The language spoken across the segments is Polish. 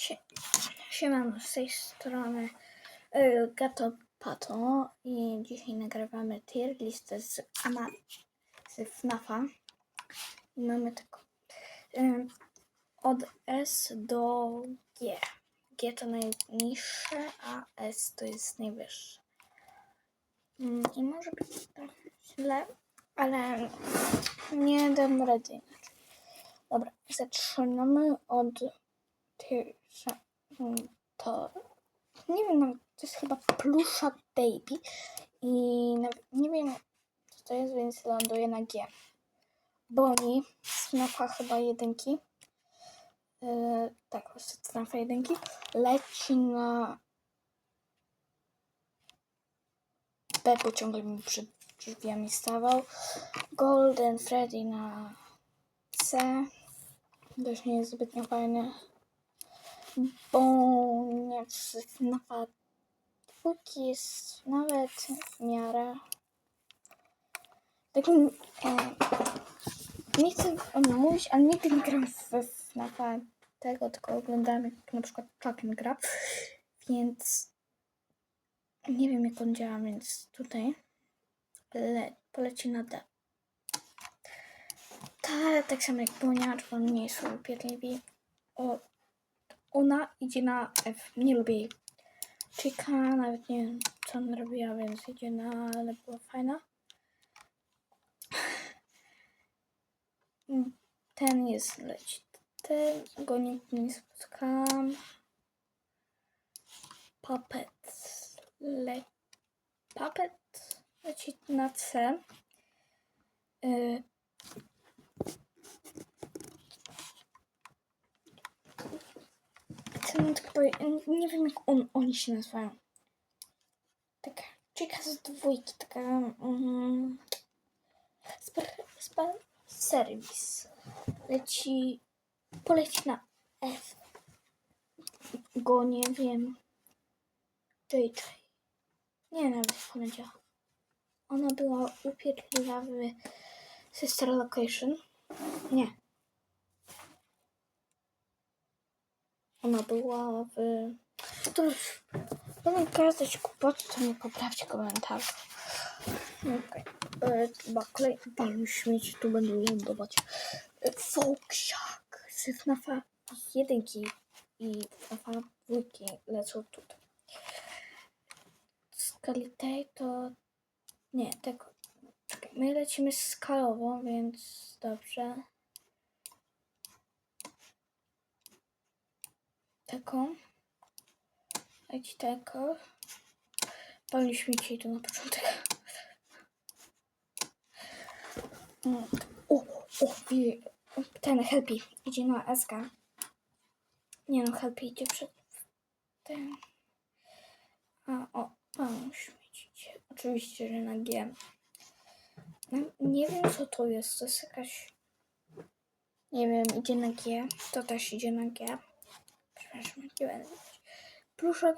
Sie Siemano, z tej strony y, Gato Pato i dzisiaj nagrywamy tier listę z, Ama z FNAFa. Mamy taką y, od S do G. G to najniższe, a S to jest najwyższe. Mm, I może być trochę źle, ale nie dam rady. Dobra, zaczynamy od mm, to nie wiem, to jest chyba plusza baby i nie wiem co to jest, więc ląduje na G. Boni z chyba jedynki. Yy, tak, z FNAFa jedynki. Leci na B, bo ciągle mi przed drzwiami stawał. Golden Freddy na C. Też nie jest zbytnio fajny bo nie FNAFa dwójki jest nawet w miarę takim e, nie chcę o nim mówić, ale nigdy nie gram w FNAFa tego, tylko oglądałem jak na przykład Chucken gra, więc nie wiem jak on działa, więc tutaj le, poleci na D. Ta, tak samo jak Boniacz, bo on nie jest upierdliwi. O, ona idzie na F. Nie lubię jej. Nawet nie wiem, co ona robiła, więc idzie na, ale była fajna. Ten jest leci. Ten go nigdy nie spotkałam. Puppet. Le... Puppet leci na C. Y... Nie wiem jak on, oni się nazywają. Taka chica z dwójki, taka mm, spar, spar, serwis. Leci, poleci na F. Go nie wiem. JJ. Nie nawet jak ona działa. Ona była upierdliwa w Sister Location. Nie. Ona była w... To już... Będę kazać kłopoty, to nie poprawcie komentarz. Okej. Okay. Chyba kolejny balon śmieci tu będą lądować. E, Foksiak z FNAFa jedynki i FNAFa dwójki lecą tutaj. Skalitej to... Nie, tego... My lecimy skalowo, więc dobrze. Taką. Leci tego. Pełni śmieci to na początek. Mm, O, o, ten Helpy idzie na SK. Nie no, Helpy idzie przed ten. A, o, pełni śmieci. Oczywiście, że na G. No, Nie wiem co to jest, to jest jakaś... Nie wiem, idzie na G. To też idzie na G. Przepraszam, nie będę mówić. Pluszek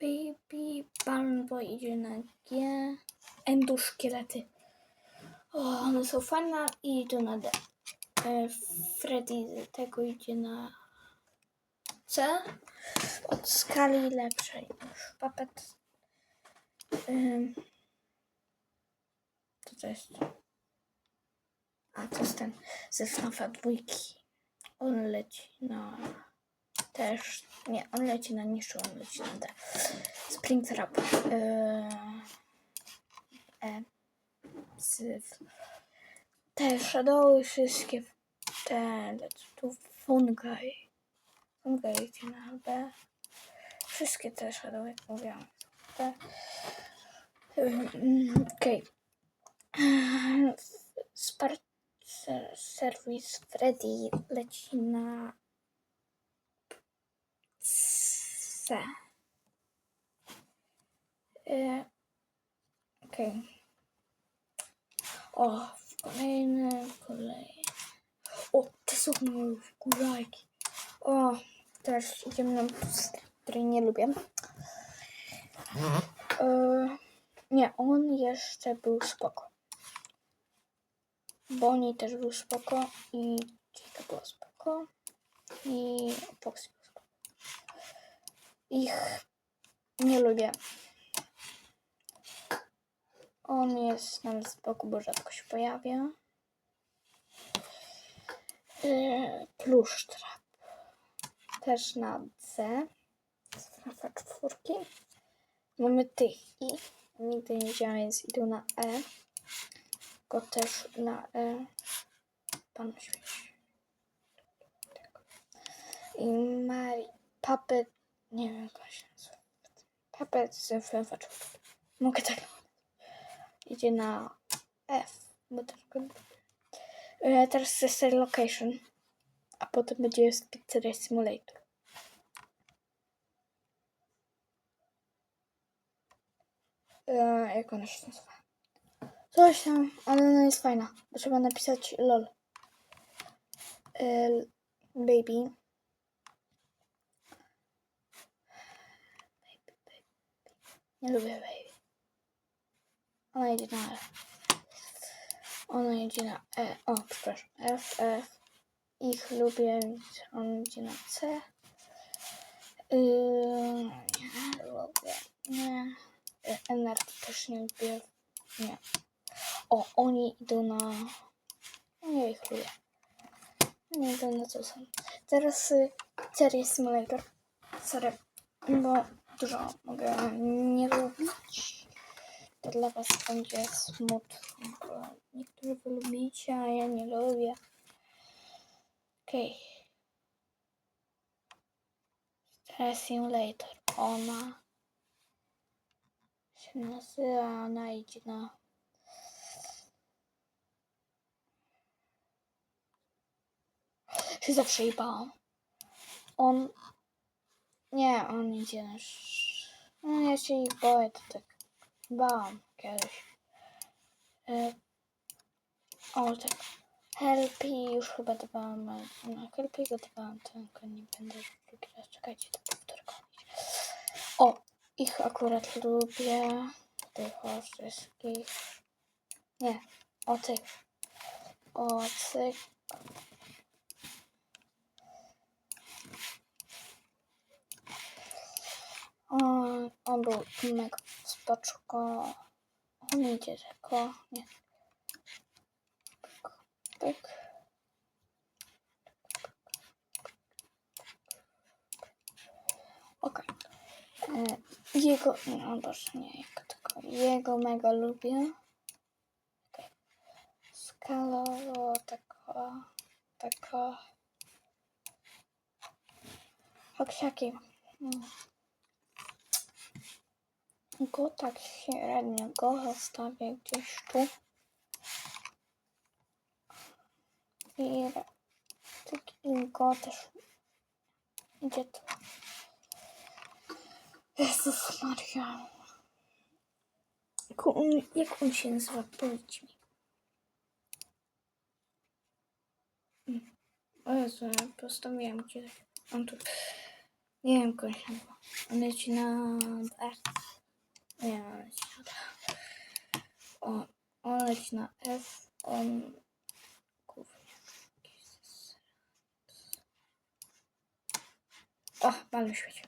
Baby Bumbo idzie na G. Endoszkielety. O, one są fajne i idą na D. E, Freddy tego idzie na C. Od skali lepszej niż Puppet. Ym. Co to jest? A, to jest ten ze FNAFa dwójki. On leci na też nie, on leci na niższą, on leci na D. Springtrap. Yy, e. Z, te shadowy wszystkie te lecą tu fungi. Fungi idzie na B. Wszystkie te shadowy, jak mówiłam. B. Yy, Okej. Okay. Serwis Freddy leci na C. Y, Okej. O, w kolejny, kolejny. O, te są moje górajki. O, teraz idziemy na pustkę, której nie lubię. Y, nie, on jeszcze był spoko. Bonnie też był spoko i Chica była spoko i Foxy. Ich nie lubię. On jest nawet z boku, bo rzadko się pojawia. Yy, Plusztrap. Też na C. FNAFa czwórki. Mamy tych i. Nigdy nie widziałam, więc idą na E. Go też na E. Pan śmieci. I Mari. Puppet. Nie wiem, jak się nazywa. Puppet z FNAFa czwórki. Mogę tak. Idzie na F. Bo lubię. E, Teraz Sister Location. A potem będzie Pizzeria Simulator. E, jak ona się nazywa? Coś tam, ale ona jest fajna. Trzeba napisać LOL. E. Baby, Nie lubię baby. Ona idzie na F. Ona idzie na E. O, przepraszam. F, F. Ich lubię, więc on idzie na C. Yy, nie lubię. Nie. Y, NR też nie lubię. Nie. O, oni idą na. Ja ich lubię. Nie idą na co są. Teraz y, Serie Simulator. Sorry, bo dużo mogę nie lubić. To dla Was będzie smutno, bo niektórzy wy lubicie, a ja nie lubię. Okej. Okay. Simulator. Ona się nazywa, ona idzie na... Się zawsze jej bałam. On... Nie, on idzie na... No, ja się ich boję, to tak bałam kiedyś. E... O, tak. Helpy już chyba dawałam, ale no, Helpy go dawałam, tylko nie będę już drugi czekajcie, to powtórkę. O, ich akurat lubię, tych o wszystkich, nie, o tych, o tych, on, był mega spoczko, on idzie tylko, nie, tak. Okej. E, Jego, no boże, nie jego, tylko jego mega lubię. Okay. Skalowo, tako, tako. Hoksiaki. Mm. Go tak średnio, go zostawię gdzieś tu. I taki go też idzie tu. Jezus Maria. Jak on, jak on się nazywa? Powiedz mi. O Jezu, ja postawiłem gdzieś. On tu. Nie wiem, jak on leci na. Nie, on leci na D. O, on leci na F. On... Głównie. O, pan świeci.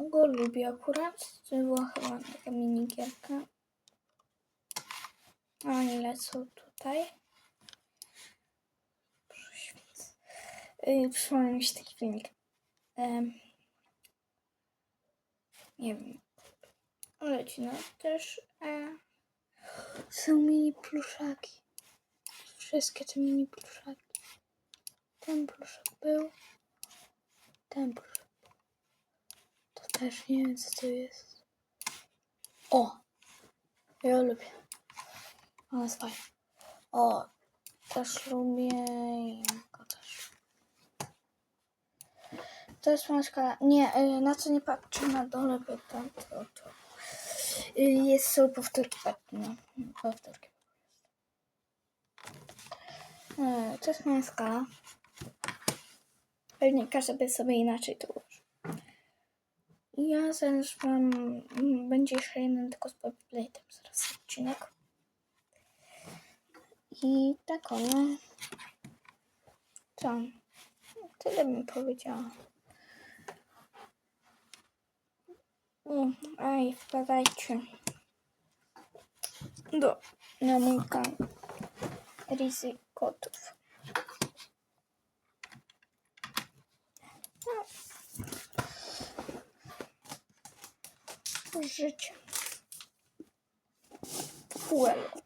Go lubię akurat. To była chyba taka minigierka. A Oni lecą tutaj. Przypomniał mi się taki filmik. Em, nie wiem. Leci no też. E, są mini pluszaki. Wszystkie te mini pluszaki. Ten pluszak był. Ten pluszak. To też nie wiem co to jest. O! Ja lubię. Ona jest fajna. O! Też lubię i go też. To jest moja. Nie, y, na co nie patrzę na dole, bo tam to, to. Y, Jest, są powtórki, patrz, no. Powtórki. Y, To jest moja skala. Pewnie każdy by sobie inaczej to ułożył. Ja zaraz mam, m, będzie jeszcze jeden tylko z Blade'em zaraz odcinek. I tak ono. Co? Tyle bym powiedziała. Ай, подачу. До намика різі котов. Ну, Жить. Фуэлл.